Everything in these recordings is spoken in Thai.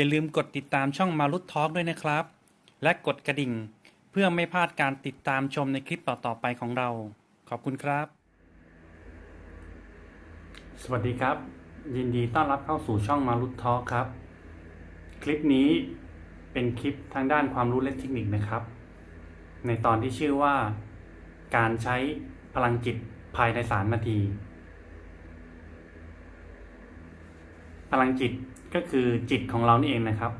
อย่าลืมกดติดตามช่องมารุตทอล์กด้วยนะครับ และกดกระดิ่ง เพื่อไม่พลาดการติดตามชมในคลิปต่อๆไปของเรา ขอบคุณครับ สวัสดีครับ ยินดีต้อนรับเข้าสู่ช่องมารุตทอล์กครับ คลิปนี้เป็นคลิปทางด้านความรู้และเทคนิคนะครับ ในตอนที่ชื่อว่า การใช้พลังจิตภายในสามนาที พลังจิตก็คือจิตของเรานี่เองนะครับ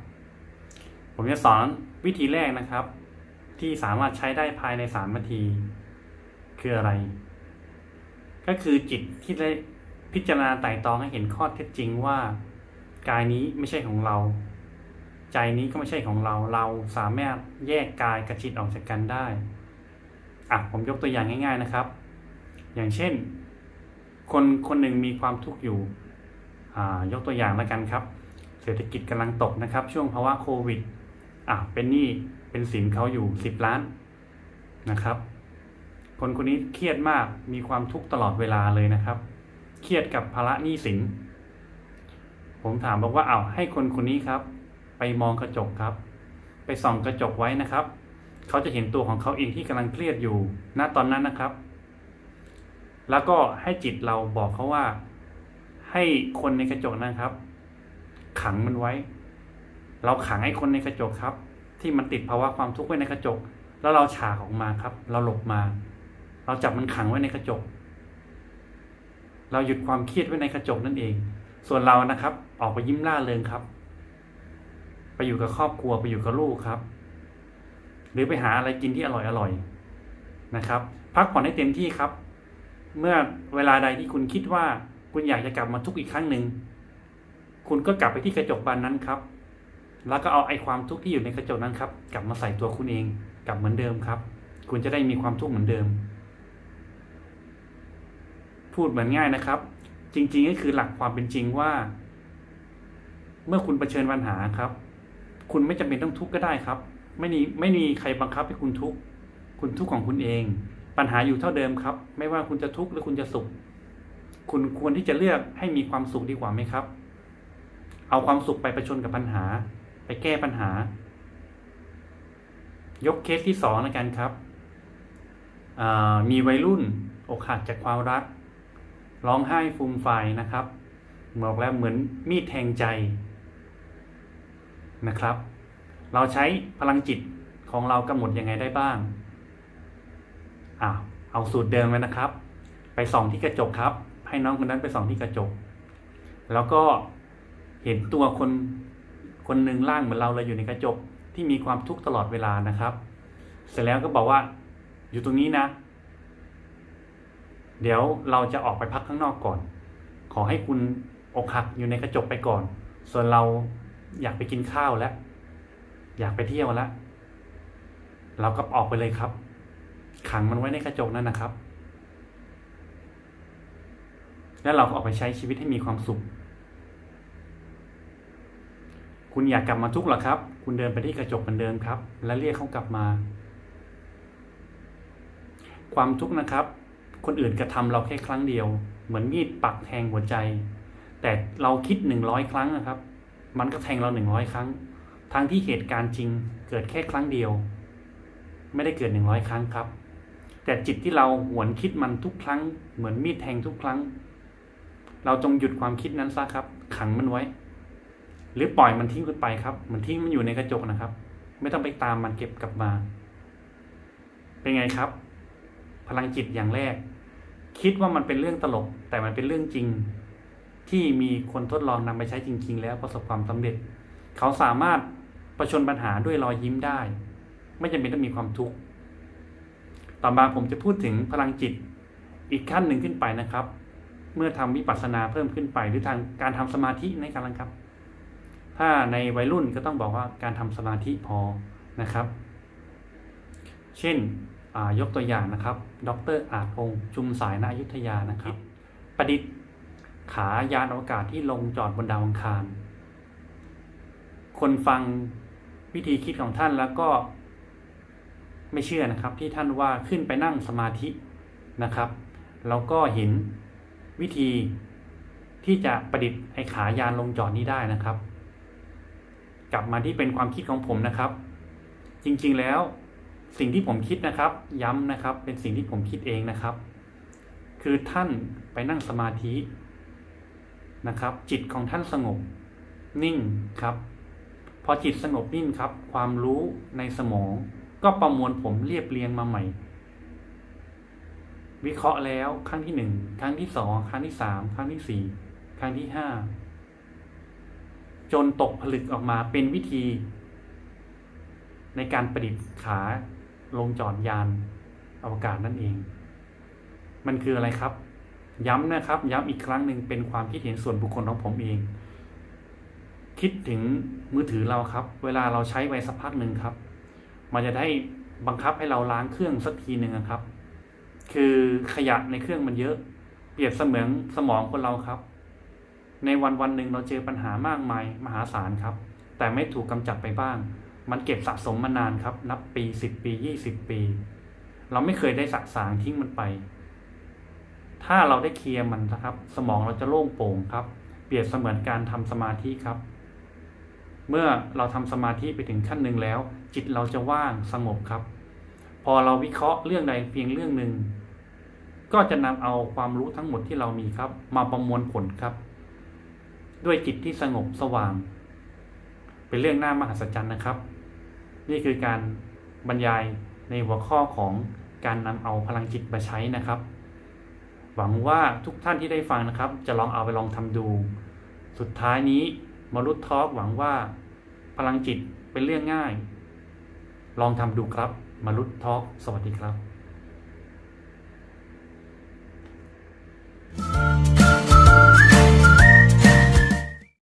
ผมจะสอนวิธีแรกนะครับ ที่สามารถใช้ได้ภายในสามนาที คืออะไร ก็คือจิตที่ได้พิจารณาไต่ตรองให้เห็นข้อเท็จจริงว่า กายนี้ไม่ใช่ของเรา ใจนี้ก็ไม่ใช่ของเรา เราสามารถแยกกายกับจิตออกจากกันได้อะผมยกตัวอย่างง่าย ๆนะครับ อย่างเช่น คนคนหนึ่งมีความทุกข์อยู่ ยกตัวอย่างแล้วกันครับ เศรษฐกิจกำลังตกนะครับ ช่วงภาวะโควิดอะเป็นหนี้เป็นสินเขาอยู่สิบล้านนะครับ คนคนนี้เครียดมากมีความทุกข์ตลอดเวลาเลยนะครับ เครียดกับภาระหนี้สิน ผมถามบอกว่าเอาวให้คนคนนี้ครับ ไปมองกระจกครับ ไปส่องกระจกไว้นะครับ เขาจะเห็นตัวของเขาเองที่กำลังเครียดอยู่ณตอนนั้นนะครับ แล้วก็ให้จิตเราบอกเขาว่า ให้คนในกระจกนะครับ ขังมันไว้ เราขังให้คนในกระจกครับ ที่มันติดภาวะความทุกข์ไว้ในกระจก แล้วเราฉากออกมาครับ เราหลบมา เราจับมันขังไว้ในกระจก เราหยุดความเครียดไว้ในกระจกนั่นเอง ส่วนเรานะครับ ออกไปยิ้มล่าเริงครับ ไปอยู่กับครอบครัวไปอยู่กับลูกครับ หรือไปหาอะไรกินที่อร่อยอร่อยๆนะครับ พักผ่อนให้เต็มที่ครับ เมื่อเวลาใดที่คุณคิดว่า คุณอยากจะกลับมาทุกข์อีกครั้งหนึ่งคุณก็กลับไปที่กระจกบานนั้นครับ แล้วก็เอาไอ้ความทุกข์ที่อยู่ในกระจกนั้นครับ กลับมาใส่ตัวคุณเอง กลับเหมือนเดิมครับ คุณจะได้มีความทุกข์เหมือนเดิม พูดเหมือนง่ายนะครับ จริง ๆ ก็คือหลักความเป็นจริงว่า เมื่อคุณเผชิญปัญหาครับ คุณไม่จำเป็นต้องทุกข์ก็ได้ครับ ไม่มีไม่มีใครบังคับให้คุณทุกข์คุณทุกข์ของคุณเอง ปัญหาอยู่เท่าเดิมครับ ไม่ว่าคุณจะทุกข์หรือคุณจะสุข คุณควรที่จะเลือกให้มีความสุขดีกว่าไหมครับ เอาความสุขไปประชนกับปัญหา ไปแก้ปัญหา ยกเคสที่สองแล้วกันครับมีวัยรุ่นอกหักจากความรัก ร้องไห้ฟูมไฟนะครับบอกแล้วเหมือนมีดแทงใจนะครับ เราใช้พลังจิตของเรากำหนดยังไงได้บ้างอ่าเอาสูตรเดิมไว้นะครับ ไปส่องที่กระจกครับ ให้น้องคนนั้นไปส่องที่กระจก แล้วก็เห็นตัวคนคนหนึ่งร่างเหมือนเราเลยอยู่ในกระจกที่มีความทุกข์ตลอดเวลานะครับ เสร็จแล้วก็บอกว่าอยู่ตรงนี้นะ เดี๋ยวเราจะออกไปพักข้างนอกก่อน ขอให้คุณอกหักอยู่ในกระจกไปก่อน ส่วนเราอยากไปกินข้าวแล้วอยากไปเที่ยวแล้วเราก็ออกไปเลยครับ ขังมันไว้ในกระจกนั่นนะครับ แล้วเราออกไปใช้ชีวิตให้มีความสุข คุณอยากกลับมาทุกข์หรอครับ คุณเดินไปที่กระจกเหมือนเดิมครับ แล้วเรียกเขากลับมา ความทุกข์นะครับ คนอื่นกระทำเราแค่ครั้งเดียว เหมือนมีดปักแทงหัวใจ แต่เราคิดหนึ่งร้อยครั้งนะครับ มันก็แทงเราหนึ่งร้อยครั้ง ทั้งที่เหตุการณ์จริงเกิดแค่ครั้งเดียว ไม่ได้เกิดหนึ่งร้อยครั้งครับแต่จิตที่เราหวนคิดมันทุกครั้ง เหมือนมีดแทงทุกครั้ง เราจงหยุดความคิดนั้นซะครับ ขังมันไว้ หรือปล่อยมันทิ้งไปครับเหมือนทิ้งมันอยู่ในกระจกนะครับ ไม่ต้องไปตามมันเก็บกลับมา เป็นไงครับ พลังจิตอย่างแรก คิดว่ามันเป็นเรื่องตลก แต่มันเป็นเรื่องจริง ที่มีคนทดลองนำไปใช้จริง ๆ แล้วประสบความสำเร็จ เขาสามารถประชนปัญหาด้วยรอยยิ้มได้ ไม่จำเป็นต้องมีความทุกข์ต่อมาผมจะพูดถึงพลังจิตอีกขั้นหนึ่งขึ้นไปนะครับ เมื่อทำวิปัสสนาเพิ่มขึ้นไป หรือทางการทำสมาธิในการครับ ถ้าในวัยรุ่นก็ต้องบอกว่าการทำสมาธิพอนะครับ เช่นยกตัวอย่างนะครับ ดรอาจพงษ์ชุมสายณอยุธยานะครับ ประดิษฐ์ขายานอวกาศที่ลงจอดบนดาวอังคาร คนฟังวิธีคิดของท่านแล้วก็ไม่เชื่อนะครับที่ท่านว่าขึ้นไปนั่งสมาธินะครับ แล้วก็เห็น วิธีที่จะประดิษฐ์ไอ้ขายานลงจอดนี้ได้นะครับ กลับมาที่เป็นความคิดของผมนะครับ จริงๆแล้วสิ่งที่ผมคิดนะครับ ย้ำนะครับ เป็นสิ่งที่ผมคิดเองนะครับ คือท่านไปนั่งสมาธินะครับ จิตของท่านสงบ นิ่งครับ พอจิตสงบนิ่งครับ ความรู้ในสมอง ก็ประมวลผมเรียบเรียงมาใหม่ วิเคราะห์แล้วครั้งที่หนึ่งครั้งที่สองครั้งที่สามครั้งที่สี่ครั้งที่ห้าจนตกผลึกออกมาเป็นวิธี ในการประดิษฐ์ขาลงจอดยานอวกาศนั่นเอง มันคืออะไรครับ ย้ำนะครับ ย้ำอีกครั้งหนึ่งเป็นความคิดเห็นส่วนบุคคลของผมเอง คิดถึงมือถือเราครับ เวลาเราใช้ไปสักพักหนึ่งครับ มันจะได้บังคับให้เราล้างเครื่องสักทีหนึ่งครับ คือขยะในเครื่องมันเยอะ เปรียบเสมือนสมองคนเราครับ ในวันวันหนึ่งเราเจอปัญหามากมายมหาศาลครับ แต่ไม่ถูกกำจัดไปบ้าง มันเก็บสะสมมานานครับ นับปีสิบปียี่สิบปี เราไม่เคยได้สะสางทิ้งมันไป ถ้าเราได้เคลียร์มันนะครับ สมองเราจะโล่งโปร่งครับ เปรียบเสมือนการทำสมาธิครับ เมื่อเราทำสมาธิไปถึงขั้นหนึ่งแล้ว จิตเราจะว่างสงบครับพอเราวิเคราะห์เรื่องใดเพียงเรื่องหนึ่ง ก็จะนำเอาความรู้ทั้งหมดที่เรามีครับ มาประมวลผลครับ ด้วยจิตที่สงบสว่าง เป็นเรื่องน่ามหัศจรรย์นะครับ นี่คือการบรรยายในหัวข้อของการนำเอาพลังจิตมาใช้นะครับ หวังว่าทุกท่านที่ได้ฟังนะครับ จะลองเอาไปลองทำดู สุดท้ายนี้มารุษทอล์กหวังว่า พลังจิตเป็นเรื่องง่าย ลองทำดูครับ มารุษทอล์กสวัสดีครับ